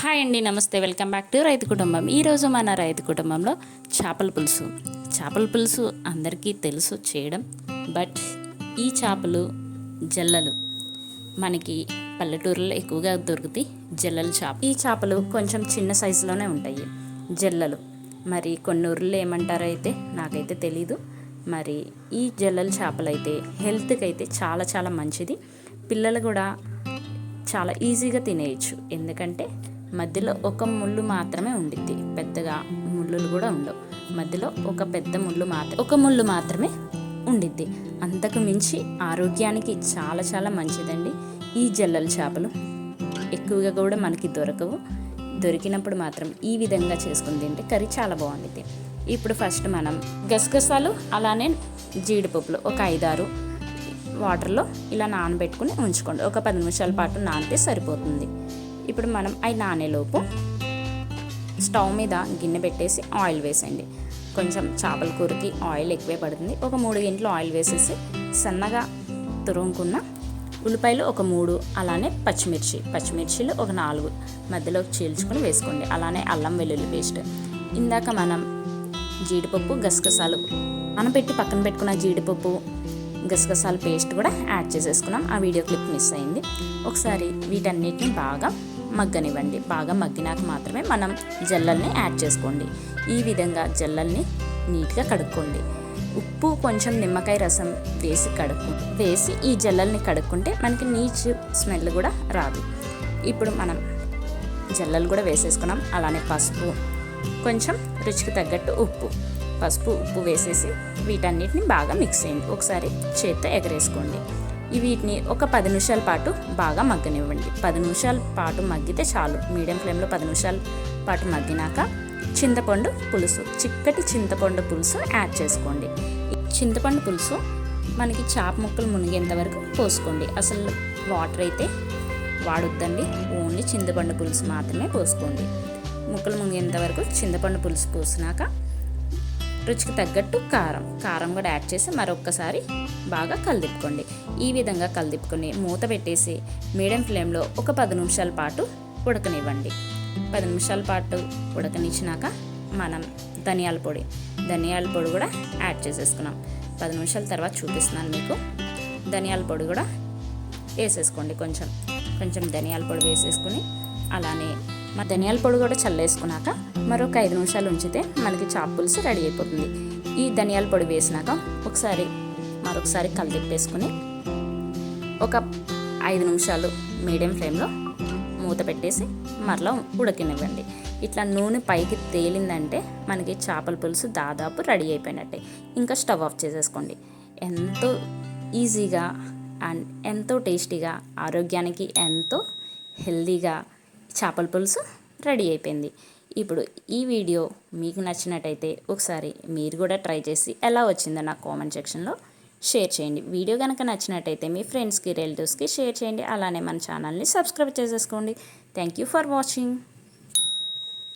Hi అండి నమస్తే. Welcome back to రైతు కుటుంబం. ఈరోజు మన రైతు కుటుంబంలో చేపల పులుసు. చేపల పులుసు అందరికీ తెలుసు చేయడం బట్ ఈ చేపలు జల్లలు. మనకి పల్లెటూరులో ఎక్కువగా దొరుకుతాయి జల్లలు చేప. ఈ చేపలు కొంచెం చిన్న సైజులోనే ఉంటాయి జల్లలు. మరి కొన్ని ఊర్లో ఏమంటారో అయితే నాకైతే తెలీదు. మరి ఈ జల్లల చేపలు అయితే హెల్త్కి అయితే చాలా చాలా మంచిది. పిల్లలు కూడా చాలా ఈజీగా తినేయచ్చు. ఎందుకంటే మధ్యలో ఒక ముళ్ళు మాత్రమే ఉండిద్ది. పెద్దగా ముళ్ళులు కూడా ఉండవు. మధ్యలో ఒక పెద్ద ముళ్ళు మాత్రం ఒక ముళ్ళు మాత్రమే ఉండిద్ది. అంతకు మించి ఆరోగ్యానికి చాలా చాలా మంచిదండి ఈ జల్లల చేపలు. ఎక్కువగా కూడా మనకి దొరకవు. దొరికినప్పుడు మాత్రం ఈ విధంగా చేసుకుని తింటే కర్రీ చాలా బాగుండిద్ది. ఇప్పుడు ఫస్ట్ మనం గసగసాలు అలానే జీడిపప్పులు ఒక ఐదారు వాటర్లో ఇలా నానబెట్టుకుని ఉంచుకోండి. ఒక పది నిమిషాల పాటు నానితే సరిపోతుంది. ఇప్పుడు మనం అవి నానేలోపు స్టవ్ మీద గిన్నె పెట్టేసి ఆయిల్ వేసేయండి. కొంచెం చేపల కూరకి ఆయిల్ ఎక్కువే పడుతుంది. ఒక మూడు గింట్లు ఆయిల్ వేసేసి సన్నగా తురుముకున్న ఉల్లిపాయలు ఒక మూడు అలానే పచ్చిమిర్చి. పచ్చిమిర్చిలు ఒక నాలుగు మధ్యలో చీల్చుకొని వేసుకోండి. అలానే అల్లం వెల్లుల్లి పేస్ట్. ఇందాక మనం జీడిపప్పు గసగసాలు మనం పెట్టి పక్కన పెట్టుకున్న జీడిపప్పు గసగసాల పేస్ట్ కూడా యాడ్ చేసేసుకున్నాం. ఆ వీడియో క్లిప్ మిస్ అయింది. ఒకసారి వీటన్నిటిని బాగా మగ్గనివ్వండి. బాగా మగ్గినాక మాత్రమే మనం జల్లల్ని యాడ్ చేసుకోండి. ఈ విధంగా జల్లల్ని నీట్గా కడుక్కోండి. ఉప్పు కొంచెం నిమ్మకాయ రసం వేసి కడుక్కు వేసి ఈ జల్లల్ని కడుక్కుంటే మనకి నీచు స్మెల్ కూడా రాదు. ఇప్పుడు మనం జల్లలు కూడా వేసేసుకున్నాం. అలానే పసుపు కొంచెం రుచికి తగ్గట్టు ఉప్పు. పసుపు ఉప్పు వేసేసి వీటన్నిటిని బాగా మిక్స్ చేయండి. ఒకసారి చేత్తో ఎగరేసుకోండి. వీటిని ఒక పది నిమిషాల పాటు బాగా మగ్గనివ్వండి. పది నిమిషాల పాటు మగ్గితే చాలు. మీడియం ఫ్లేమ్లో పది నిమిషాల పాటు మగ్గినాక చింతపండు పులుసు చిక్కటి చింతపండు పులుసు యాడ్ చేసుకోండి. చింతపండు పులుసు మనకి చాప ముక్కలు మునిగేంత వరకు పోసుకోండి. అసలు వాటర్ అయితే వాడొద్దండి. ఓన్లీ చింతపండు పులుసు మాత్రమే పోసుకోండి. ముక్కలు మునిగేంత వరకు చింతపండు పులుసు పోసినాక రుచికి తగ్గట్టు కారం. కారం కూడా యాడ్ చేసి మరొక్కసారి బాగా కలిదిప్పుకోండి. ఈ విధంగా కలిదిప్పుకొని మూత పెట్టేసి మీడియం ఫ్లేమ్లో ఒక పది నిమిషాల పాటు ఉడకనివ్వండి. పది నిమిషాల పాటు ఉడకనిచ్చినాక మనం ధనియాల పొడి ధనియాల పొడి కూడా యాడ్ చేసేసుకున్నాం. పది నిమిషాల తర్వాత చూపిస్తున్నాను మీకు. ధనియాల పొడి కూడా వేసేసుకోండి కొంచెం. కొంచెం ధనియాల పొడి వేసేసుకుని అలానే మా ధనియాల పొడి కూడా చల్లేసుకున్నాక మరొక ఐదు నిమిషాలు ఉంచితే మనకి చాప్ పులుసు రెడీ అయిపోతుంది. ఈ ధనియాల పొడి వేసినాక ఒకసారి మరొకసారి కలిదిప్పేసుకుని ఒక ఐదు నిమిషాలు మీడియం ఫ్లేమ్లో మూత పెట్టేసి మరలా ఉడకనివ్వండి. ఇట్లా నూనె పైకి తేలిందంటే మనకి చేపల పులుసు దాదాపు రెడీ అయిపోయినట్టే. ఇంకా స్టవ్ ఆఫ్ చేసేసుకోండి. ఎంతో ఈజీగా అండ్ ఎంతో టేస్టీగా ఆరోగ్యానికి ఎంతో హెల్దీగా చేపల పులుసు రెడీ అయిపోయింది. ఇప్పుడు ఈ వీడియో మీకు నచ్చినట్టయితే ఒకసారి మీరు కూడా ట్రై చేసి ఎలా వచ్చిందో నాకు కామెంట్ సెక్షన్లో షేర్ చేయండి. వీడియో కనుక నచ్చినట్టయితే మీ ఫ్రెండ్స్కి రిలేటివ్స్కి షేర్ చేయండి. అలానే మన ఛానల్ని సబ్స్క్రైబ్ చేసేసుకోండి. Thank you for watching.